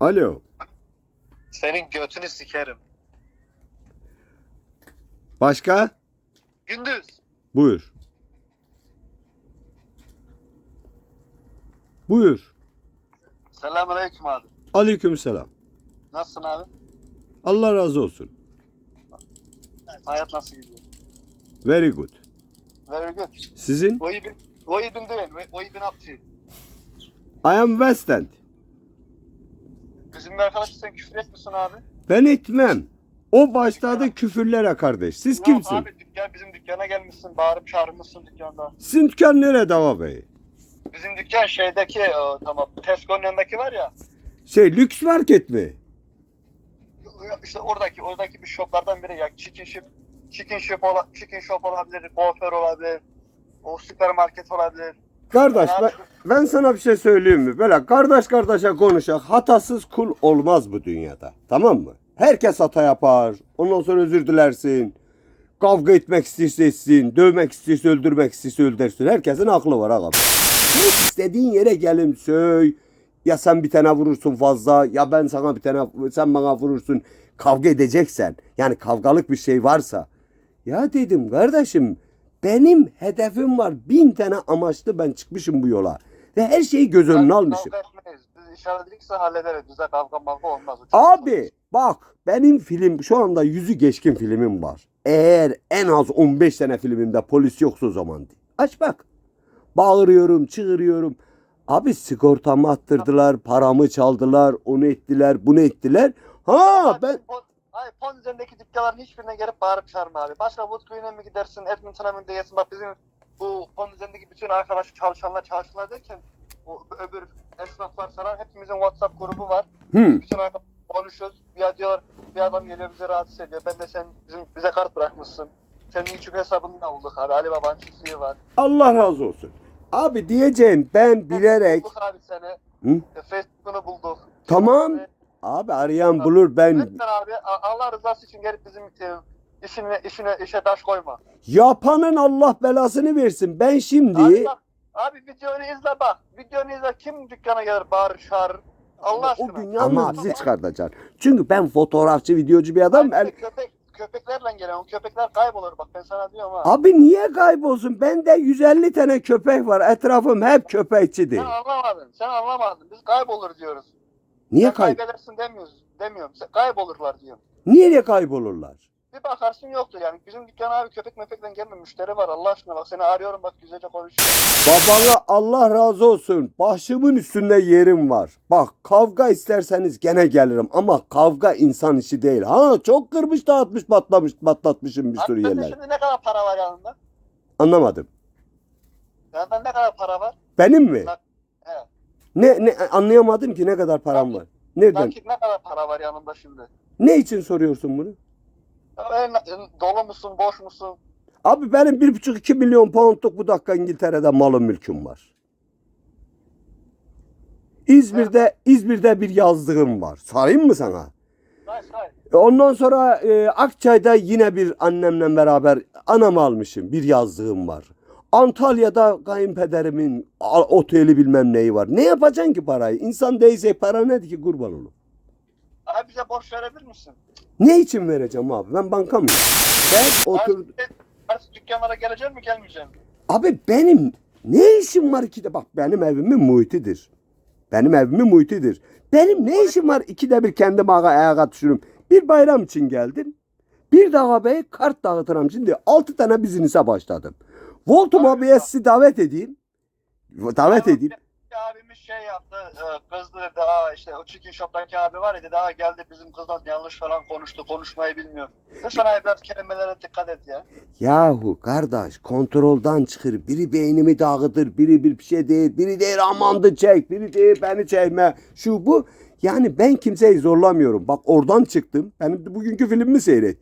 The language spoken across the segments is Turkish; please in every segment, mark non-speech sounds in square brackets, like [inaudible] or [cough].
Alo. Senin götünü sikerim. Başka? Gündüz. Buyur. Buyur. Selamünaleyküm abi. Aleykümselam. Nasılsın abi? Allah razı olsun. Hayat nasıl gidiyor? Very good. Very good. Sizin? What you been, what you been doing? What you been up to? I am West End. Bizim bir arkadaş sen küfür etmiyorsun abi. Ben etmem. O başladı küfürlere kardeş. Siz Yok kimsin? abi dükkan, bizim dükkana gelmişsin. Bağırıp çağırmışsın dükkanda. Sizin dükkan nerede Dava Bey? Bizim dükkan şeydeki o, tamam Tesco'nun yanındaki var ya. Şey lüks market mi? işte oradaki oradaki bir shoplardan biri ya. Chicken shop, chicken shop, ola, chicken shop olabilir, kuaför olabilir. O süpermarket olabilir. Kardeş Ben ben, sana bir şey söyleyeyim mi? Böyle kardeş kardeşe konuşak hatasız kul olmaz bu dünyada. Tamam mı? Herkes hata yapar. Ondan sonra özür dilersin. Kavga etmek istiyorsa etsin. Dövmek istiyorsa öldürmek istiyorsa öldürsün. Herkesin aklı var aga. İstediğin yere gelim söy. Ya sen bir tane vurursun fazla ya ben sana bir tane sen bana vurursun. Kavga edeceksen yani kavgalık bir şey varsa. Ya dedim kardeşim benim hedefim var. Bin tane amaçlı ben çıkmışım bu yola. Ve her şeyi göz önüne almışım. Biz hallederiz. Bize kavga mavga olmaz. Abi bak benim film şu anda yüzü geçkin filmim var. Eğer en az 15 tane filmimde polis yoksa o zaman değil. Aç bak. Bağırıyorum, çığırıyorum. Abi sigortamı attırdılar, paramı çaldılar, onu ettiler, bunu ettiler. Ha ben ay, pon üzerindeki dükkanların hiçbirine gelip bağırıp çağırma abi. Başka Woodgreen'e mi gidersin, Edmonton'a mı gidersin? Bak bizim bu pon üzerindeki bütün arkadaş çalışanlar çalışanlar derken o öbür esnaflar falan hepimizin WhatsApp grubu var. hı, Bütün arkadaş konuşuyoruz. Ya diyor bir adam geliyor bizi rahatsız ediyor. Ben de sen bizim bize kart bırakmışsın. Senin için hesabını da bulduk abi. Ali Baba'nın çiftliği var. Allah razı olsun. Abi diyeceğim ben bilerek Bulduk abi seni. Hı? E, Facebook'unu bulduk. tamam abi arayan bulur ben Lütfen abi Allah rızası için gelip bizim e, işine, işine, işe taş koyma. yapanın Allah belasını versin. Ben şimdi Abi bak, abi videonu izle bak. Videonu izle kim dükkana gelir bağırır çağırır. Allah aşkına. o gün yalnız bizi çıkartacaksın. Çünkü ben fotoğrafçı, videocu bir adam. Abi El- köpek, köpeklerle gelen o köpekler kaybolur bak ben sana diyorum ha. Abi niye kaybolsun? Bende 150 tane köpek var. Etrafım hep köpekçidir. Sen anlamadın. Sen anlamadın. Biz kaybolur diyoruz. Niye kay kaybedersin demiyoruz. Demiyorum. Kaybolurlar diyorum. Niye kaybolurlar? Bir bakarsın yoktur yani. Bizim dükkana abi köpek mepekten gelme müşteri var Allah aşkına bak seni arıyorum bak güzelce konuşuyorum. Babana Allah razı olsun. Başımın üstünde yerim var. Bak kavga isterseniz gene gelirim ama kavga insan işi değil. Ha çok kırmış dağıtmış patlamış patlatmışım bir sürü yerler. şimdi ne kadar para var yanında? Anlamadım. Yanında ne kadar para var? Benim mi? Evet. Ne ne anlayamadım ki ne kadar param var. Nereden? Nakit ne kadar para var yanında şimdi? Ne için soruyorsun bunu? E, dolu musun, boş musun? Abi benim bir buçuk iki milyon poundluk bu dakika İngiltere'de malım mülküm var. İzmir'de İzmir'de bir yazlığım var. Sarayım mı sana? Say say. E, Ondan sonra e, Akçay'da yine bir annemle beraber anamı almışım. Bir yazlığım var. Antalya'da kayınpederimin oteli bilmem neyi var. Ne yapacaksın ki parayı? İnsan değilse para nedir ki kurban olur. Abi bize borç verebilir misin? Ne için vereceğim abi? Ben banka mıyım? Ben otur... Artık, dükkanlara gelecek mi gelmeyecek mi? Abi benim ne işim var ki de bak benim evimin muhitidir. Benim evimin muhitidir. Benim ne işim var ikide bir kendim ağa ayağa düşürüm. Bir bayram için geldim. Bir daha bey kart dağıtırım. Şimdi altı tane bizinise başladım. Voltum Abi- abiye sizi davet edeyim. Davet edeyim. Abimiz şey yaptı, e, kızdı dedi, aa işte o chicken shop'taki abi var ya dedi, aa geldi bizim kızdan yanlış falan konuştu, konuşmayı bilmiyor. Lütfen abi biraz kelimelere dikkat et ya. Yahu kardeş kontroldan çıkır. Biri beynimi dağıtır, biri bir şey değil, biri değil amandı çek, biri değil beni çekme. Şu bu. Yani ben kimseyi zorlamıyorum. Bak oradan çıktım. Benim bugünkü filmimi seyret.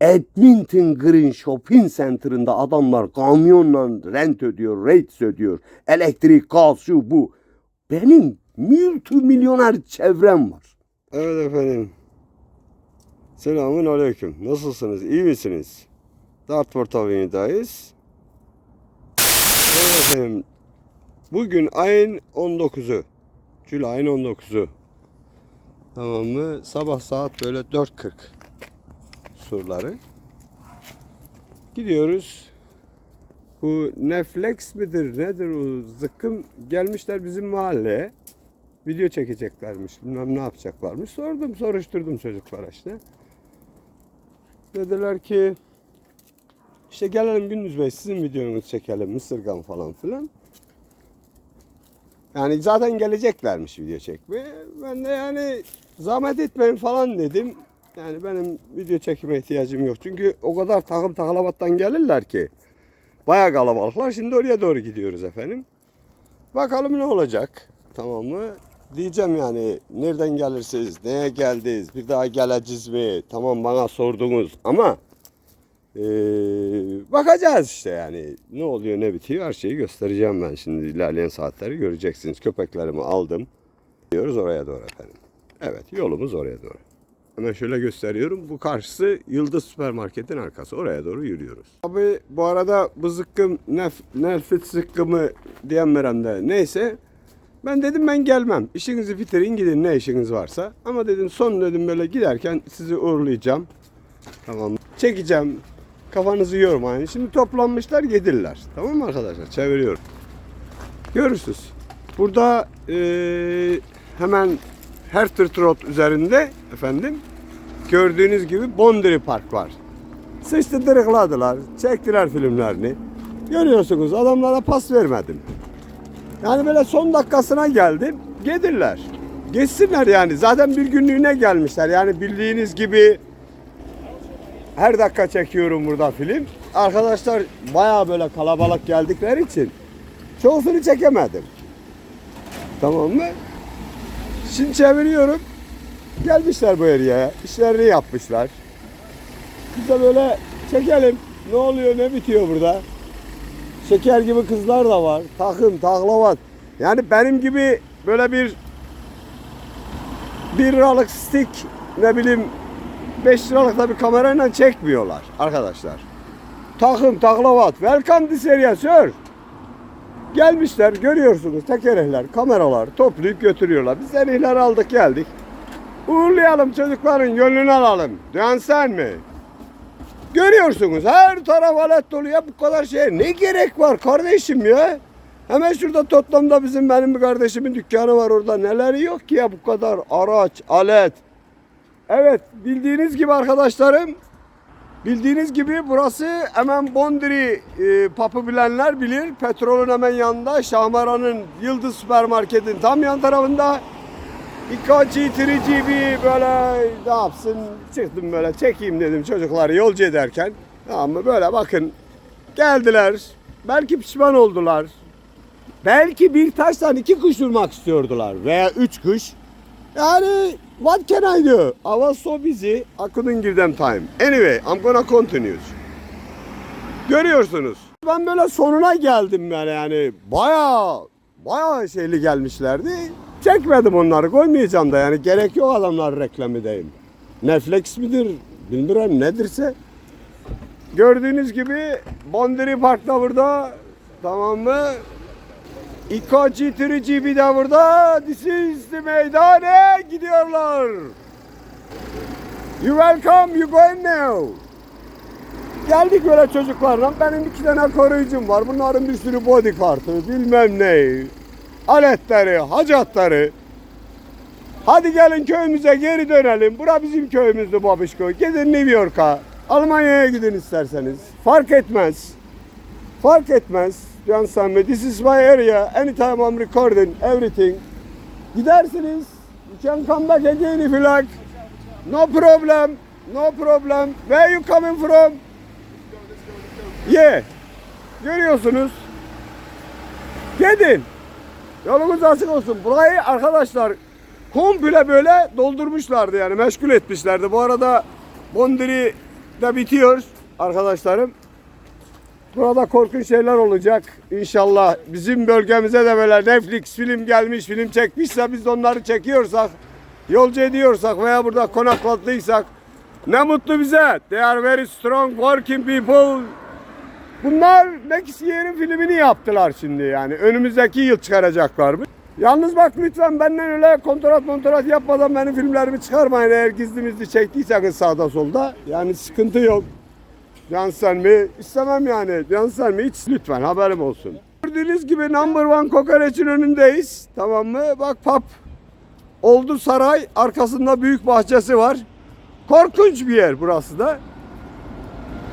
Edmonton Green Shopping Center'ında adamlar kamyonla rent ödüyor, rates ödüyor. Elektrik, gaz, şu bu. Benim multimilyoner çevrem var. Evet efendim. Selamun aleyküm. Nasılsınız? İyi misiniz? Dartford Avenue'dayız. Evet efendim. Bugün ayın 19'u. Julay'ın 19'u. Tamam mı? Sabah saat böyle 4.40 surları. Gidiyoruz. Bu Netflix midir nedir o zıkkım gelmişler bizim mahalleye. Video çekeceklermiş bilmem ne yapacaklarmış. Sordum soruşturdum çocuklara işte. Dediler ki işte gelelim Gündüz Bey sizin videonuzu çekelim Mısırgan falan filan. Yani zaten geleceklermiş video çekmeye. Ben de yani zahmet etmeyin falan dedim. Yani benim video çekime ihtiyacım yok. Çünkü o kadar takım takalabattan gelirler ki. Bayağı kalabalıklar. Şimdi oraya doğru gidiyoruz efendim. Bakalım ne olacak. Tamam mı? Diyeceğim yani nereden gelirsiniz, neye geldiniz, bir daha geleceğiz mi? Tamam bana sordunuz ama eee, bakacağız işte yani. Ne oluyor ne bitiyor her şeyi göstereceğim ben şimdi ilerleyen saatleri göreceksiniz. Köpeklerimi aldım. Gidiyoruz oraya doğru efendim. Evet yolumuz oraya doğru. Hemen şöyle gösteriyorum. Bu karşısı Yıldız Süpermarket'in arkası. Oraya doğru yürüyoruz. Abi bu arada bu zıkkım nef, nelfit zıkkımı diyen meremde neyse ben dedim ben gelmem. İşinizi bitirin gidin ne işiniz varsa. Ama dedim son dedim böyle giderken sizi uğurlayacağım. Tamam. Çekeceğim. Kafanızı yormayın. Şimdi toplanmışlar yedirler. Tamam mı arkadaşlar? Çeviriyorum. Görürsünüz. Burada eee, hemen Hertford Road üzerinde efendim gördüğünüz gibi Bondry Park var. Sıçtı dırıkladılar. Çektiler filmlerini. Görüyorsunuz adamlara pas vermedim. Yani böyle son dakikasına geldim. Gedirler. Geçsinler yani. Zaten bir günlüğüne gelmişler. Yani bildiğiniz gibi her dakika çekiyorum burada film. Arkadaşlar bayağı böyle kalabalık geldikleri için çoğusunu çekemedim. Tamam mı? Şimdi çeviriyorum. Gelmişler bu yere. İşlerini yapmışlar. Biz de böyle çekelim. Ne oluyor ne bitiyor burada? Şeker gibi kızlar da var. Takım, taklavat. Yani benim gibi böyle bir bir liralık stick ne bileyim 5 liralık da bir kamerayla çekmiyorlar arkadaşlar. Takım, taklavat. Welcome to Seria Sir. Gelmişler görüyorsunuz tekerlekler, kameralar toplayıp götürüyorlar. Biz erihler aldık geldik. Uğurlayalım çocukların gönlünü alalım. Duyan sen mi? Görüyorsunuz her taraf alet dolu ya bu kadar şey ne gerek var kardeşim ya? Hemen şurada Tottenham'da bizim benim bir kardeşimin dükkanı var orada. Neleri yok ki ya bu kadar araç, alet. Evet bildiğiniz gibi arkadaşlarım Bildiğiniz gibi burası hemen Bondri e, papı bilenler bilir. Petrolün hemen yanında Şahmaran'ın Yıldız Süpermarket'in tam yan tarafında. 2G, 3GB böyle ne yapsın çıktım böyle çekeyim dedim çocukları yolcu ederken. Tamam mı böyle bakın geldiler. Belki pişman oldular. Belki bir taştan iki kuş vurmak istiyordular veya üç kuş. Yani what can I do? I was so busy, I couldn't give them time. Anyway, I'm gonna continue. Görüyorsunuz. Ben böyle sonuna geldim yani yani bayağı bayağı şeyli gelmişlerdi. Çekmedim onları koymayacağım da yani gerek yok adamlar reklam edeyim. Netflix midir bilmiyorum nedirse. Gördüğünüz gibi Bondiri Park'ta burada tamam mı? İKG Tırıcı bir de burada. This is the meydane gidiyorlar. You welcome, you going now. Geldik böyle çocuklarla. Benim iki tane koruyucum var. Bunların bir sürü bodyguard'ı, bilmem ne. Aletleri, hacatları. Hadi gelin köyümüze geri dönelim. Bura bizim köyümüzdü babişko. Gidin New York'a. Almanya'ya gidin isterseniz. Fark etmez. Fark etmez. Can Sami, this is my area. Anytime I'm recording everything. Gidersiniz. You can come back again if you like. No problem. No problem. Where you coming from? Yeah. Görüyorsunuz. Gidin. Yolunuz açık olsun. Burayı arkadaşlar komple böyle doldurmuşlardı yani meşgul etmişlerdi. Bu arada Bondiri de bitiyor arkadaşlarım. Burada korkunç şeyler olacak. İnşallah bizim bölgemize de böyle Netflix film gelmiş, film çekmişse biz de onları çekiyorsak, yolcu ediyorsak veya burada konakladıysak ne mutlu bize. They are very strong working people. Bunlar Next Year'in filmini yaptılar şimdi yani. Önümüzdeki yıl çıkaracaklar? Yalnız bak lütfen benden öyle kontrat kontrat yapmadan benim filmlerimi çıkarmayın eğer gizlimizli çektiyseniz sağda solda. Yani sıkıntı yok. Cansel mi? İstemem yani. Cansel mi? Hiç lütfen haberim olsun. Gördüğünüz gibi number one kokoreçin önündeyiz. Tamam mı? Bak pub. Oldu saray. Arkasında büyük bahçesi var. Korkunç bir yer burası da.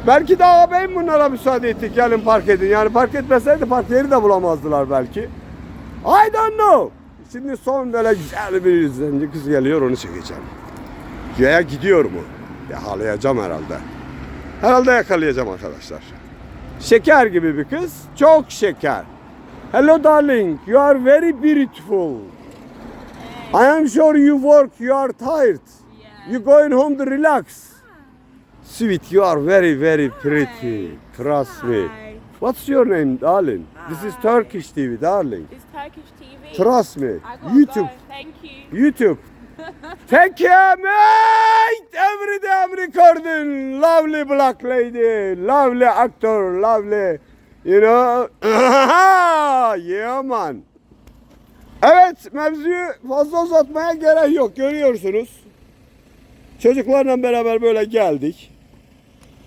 Belki de ağabeyim bunlara müsaade ettik. Gelin park edin. Yani park etmeseydi park yeri de bulamazdılar belki. I don't know. Şimdi son böyle güzel bir zenci kız geliyor onu çekeceğim. Yaya gidiyor mu? Yakalayacağım herhalde. Herhalde yakalayacağım arkadaşlar. Şeker gibi bir kız. Çok şeker. Hello darling, you are very beautiful. I am sure you work, you are tired. You going home to relax. Sweet, you are very very pretty. Trust me. What's your name, darling? This is Turkish TV, darling. It's Turkish TV. Trust me. YouTube. Thank you. YouTube. Thank you, mate. Every day I'm recording. Lovely black lady, lovely actor, lovely, you know. [laughs] yeah man. Evet, mevzuyu fazla uzatmaya gerek yok. Görüyorsunuz. Çocuklarla beraber böyle geldik.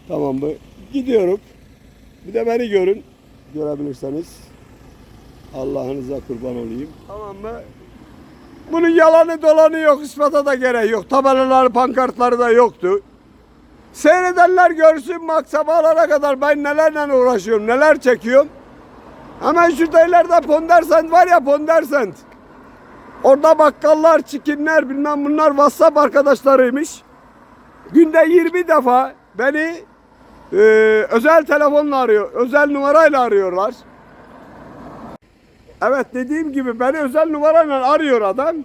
Tamam mı? Gidiyorum. Bir de beni görün. Görebilirseniz. Allah'ınıza kurban olayım. Tamam mı? Bunun yalanı dolanı yok, ispata da gerek yok. Tabelaları, pankartları da yoktu. Seyredenler görsün bak sabahlara kadar ben nelerle uğraşıyorum, neler çekiyorum. Hemen şurada ileride Pondersent var ya Pondersent. Orada bakkallar, çikinler bilmem bunlar WhatsApp arkadaşlarıymış. Günde 20 defa beni e, özel telefonla arıyor, özel numarayla arıyorlar. Evet dediğim gibi beni özel numarayla arıyor adam.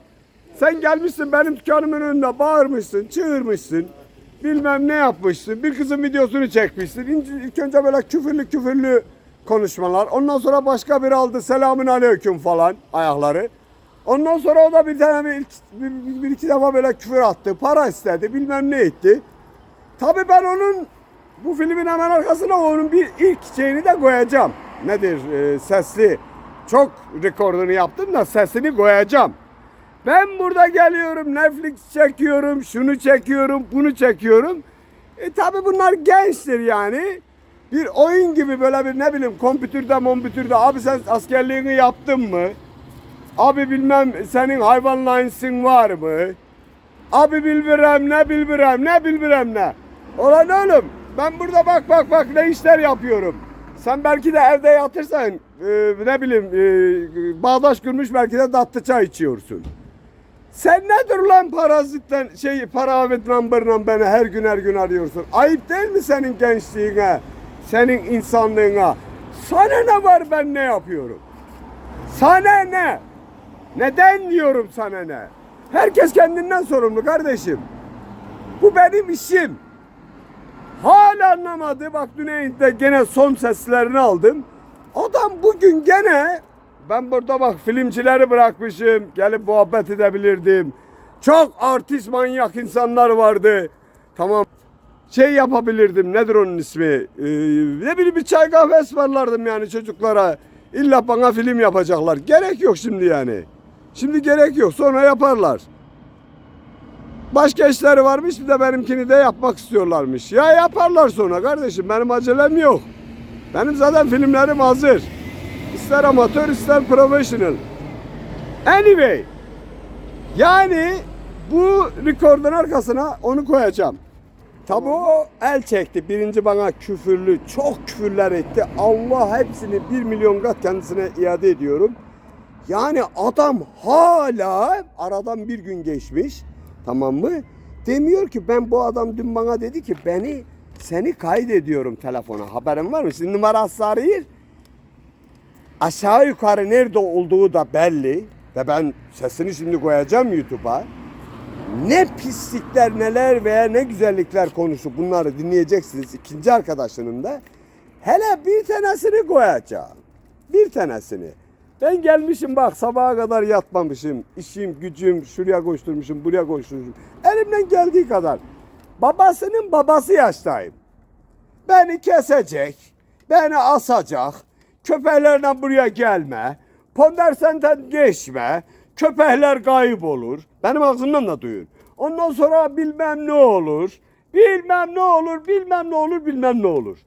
Sen gelmişsin benim dükkanımın önünde bağırmışsın, çığırmışsın. Bilmem ne yapmışsın. Bir kızın videosunu çekmişsin. İlk önce böyle küfürlü küfürlü konuşmalar. Ondan sonra başka biri aldı selamün aleyküm falan ayakları. Ondan sonra o da bir tane bir, bir, bir iki defa böyle küfür attı. Para istedi bilmem ne etti. Tabii ben onun bu filmin hemen arkasına onun bir ilk şeyini de koyacağım. Nedir? Ee, sesli. Çok rekordunu yaptım da sesini koyacağım. Ben burada geliyorum Netflix çekiyorum, şunu çekiyorum, bunu çekiyorum. E tabi bunlar gençtir yani. Bir oyun gibi böyle bir ne bileyim kompütürde mompütürde abi sen askerliğini yaptın mı? Abi bilmem senin hayvan license'ın var mı? Abi bilmirem ne bilmirem ne bilmirem ne. Ulan oğlum ben burada bak bak bak ne işler yapıyorum. Sen belki de evde yatırsan e, ne bileyim e, bağdaş kurmuş belki de tatlı çay içiyorsun. Sen nedir lan parazitten şey para Ahmet number'la beni her gün her gün arıyorsun. Ayıp değil mi senin gençliğine, senin insanlığına? Sana ne var ben ne yapıyorum? Sana ne? Neden diyorum sana ne? Herkes kendinden sorumlu kardeşim. Bu benim işim. Hala anlamadı. Bak Düneyit'te gene son seslerini aldım. Adam bugün gene ben burada bak filmcileri bırakmışım. Gelip muhabbet edebilirdim. Çok artist manyak insanlar vardı. Tamam. Şey yapabilirdim. Nedir onun ismi? Ee, ne bileyim bir çay kahve ısmarlardım yani çocuklara. İlla bana film yapacaklar. Gerek yok şimdi yani. Şimdi gerek yok. Sonra yaparlar. Başka işleri varmış bir de benimkini de yapmak istiyorlarmış. Ya yaparlar sonra kardeşim benim acelem yok. Benim zaten filmlerim hazır. İster amatör ister professional. Anyway. Yani bu rekordun arkasına onu koyacağım. Tabi o el çekti. Birinci bana küfürlü, çok küfürler etti. Allah hepsini bir milyon kat kendisine iade ediyorum. Yani adam hala aradan bir gün geçmiş. Tamam mı? Demiyor ki ben bu adam dün bana dedi ki beni seni kaydediyorum telefona. Haberin var mı? Şimdi numarası arayır. Aşağı yukarı nerede olduğu da belli. Ve ben sesini şimdi koyacağım YouTube'a. Ne pislikler neler veya ne güzellikler konuşup bunları dinleyeceksiniz ikinci arkadaşının da. Hele bir tanesini koyacağım. Bir tanesini. Ben gelmişim bak sabaha kadar yatmamışım. İşim, gücüm, şuraya koşturmuşum, buraya koşturmuşum. Elimden geldiği kadar. Babasının babası yaştayım. Beni kesecek, beni asacak, köpeklerle buraya gelme, Pondersenden geçme. Köpekler kayıp olur. Benim ağzımdan da duyun. Ondan sonra bilmem ne olur. Bilmem ne olur, bilmem ne olur, bilmem ne olur.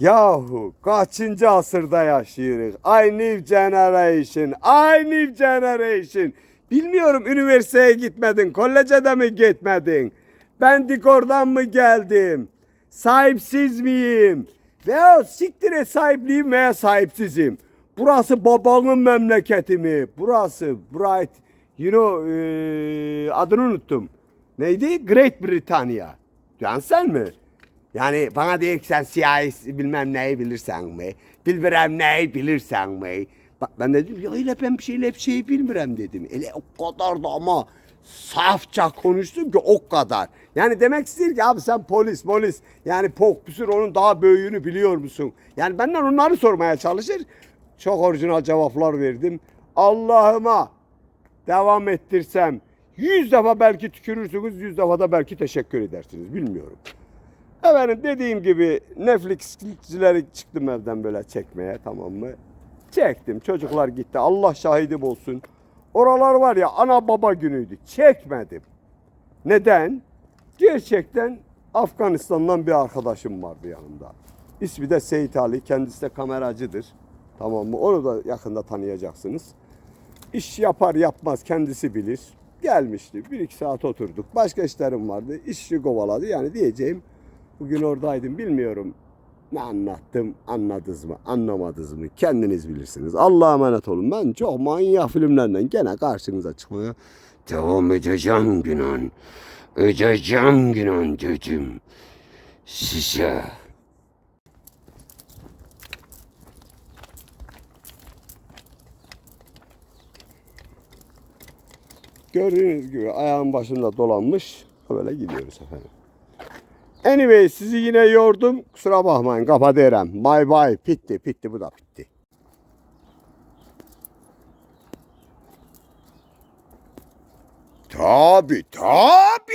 Yahu kaçıncı asırda yaşıyoruz? I new generation, I new generation. Bilmiyorum üniversiteye gitmedin, koleje de mi gitmedin? Ben Dikor'dan mı geldim? Sahipsiz miyim? Veya siktir et sahipliyim veya sahipsizim. Burası babanın memleketi mi? Burası Bright, you know, eee, adını unuttum. Neydi? Great Britannia. Yani sen mi? Yani bana diyor ki sen siyahi bilmem neyi bilirsen mi? Bilmirem neyi bilirsen mi? Bak ben de dedim ya öyle ben bir şeyle bir şeyi bilmirem dedim. Ele o kadar da ama safça konuştum ki o kadar. Yani demek istiyor ki abi sen polis polis yani pok püsür onun daha büyüğünü biliyor musun? Yani benden onları sormaya çalışır. Çok orijinal cevaplar verdim. Allah'ıma devam ettirsem yüz defa belki tükürürsünüz, yüz defa da belki teşekkür edersiniz. Bilmiyorum. Efendim dediğim gibi Netflix'cileri çıktım evden böyle çekmeye tamam mı? Çektim. Çocuklar gitti. Allah şahidim olsun. Oralar var ya ana baba günüydü. Çekmedim. Neden? Gerçekten Afganistan'dan bir arkadaşım vardı yanımda. İsmi de Seyit Ali. Kendisi de kameracıdır. Tamam mı? Onu da yakında tanıyacaksınız. İş yapar yapmaz kendisi bilir. Gelmişti. Bir iki saat oturduk. Başka işlerim vardı. İşi kovaladı. Yani diyeceğim bugün oradaydım bilmiyorum. Ne anlattım anladınız mı anlamadınız mı kendiniz bilirsiniz. Allah'a emanet olun. Ben çok manyak filmlerden gene karşınıza çıkmaya devam edeceğim Günan. Edeceğim Günan dedim size. Gördüğünüz gibi ayağın başında dolanmış. Böyle gidiyoruz efendim. Anyway sizi yine yordum. Kusura bakmayın kapatıyorum. Bye bye. Bitti bitti bu da bitti. Tabi tabi.